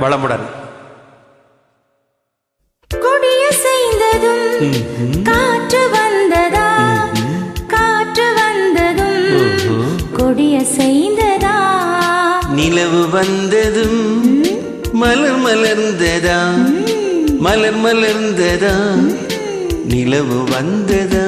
வளமுடன். கொடிய செய்ததும் காற்று வந்ததா? காற்று வந்ததும் கொடிய செய்ததா? நிலவு வந்ததும் மலர் மலர்ந்ததா? மலர் மலர்ந்ததா? நிலவு வந்ததா?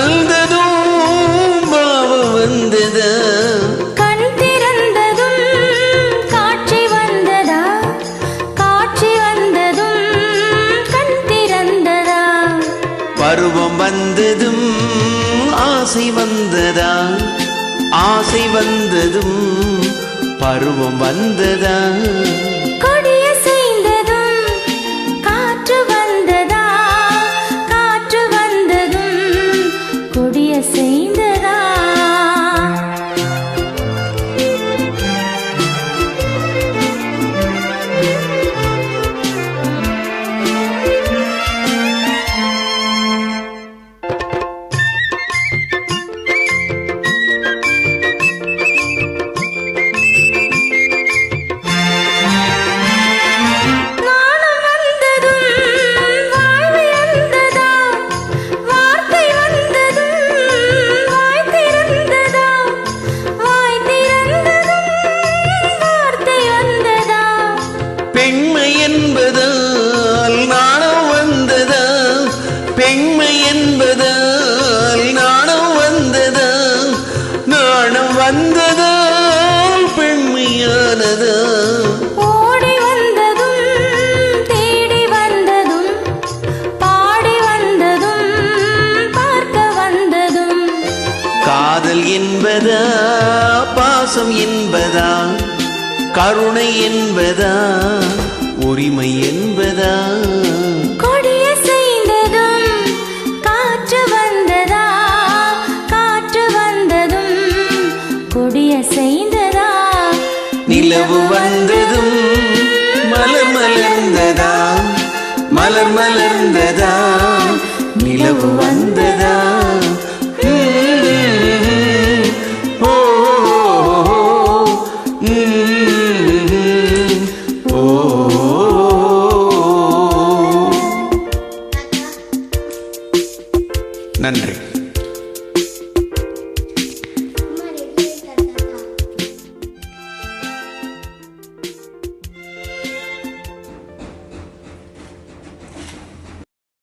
வந்ததும் பாவம் வந்ததா கண் திறந்ததும் காட்சி வந்ததா? காட்சி வந்ததும் கண் திறந்ததா? பருவம் வந்ததும் ஆசை வந்ததா? ஆசை வந்ததும் பருவம் வந்ததா? பெண்மை என்பதால் நாணம் வந்ததா பெண்மை என்பதால் நாணம் வந்ததா நாணம் வந்ததால் பெண்மையானதா ஓடி வந்ததும் தேடி வந்ததும் பாடி வந்ததும் பார்க்க வந்ததும். காதல் என்பதா பாசம் என்பதா கருணை என்பதா? உரிமை என்பதா? கொடிய செய்ததும் காற்று வந்ததா? காற்று வந்ததும் கொடிய செய்ததா? நிலவு வந்ததும் மலர் மலர்ந்ததா? மலர் மலர்ந்ததா? நிலவு வந்ததா நன்றி.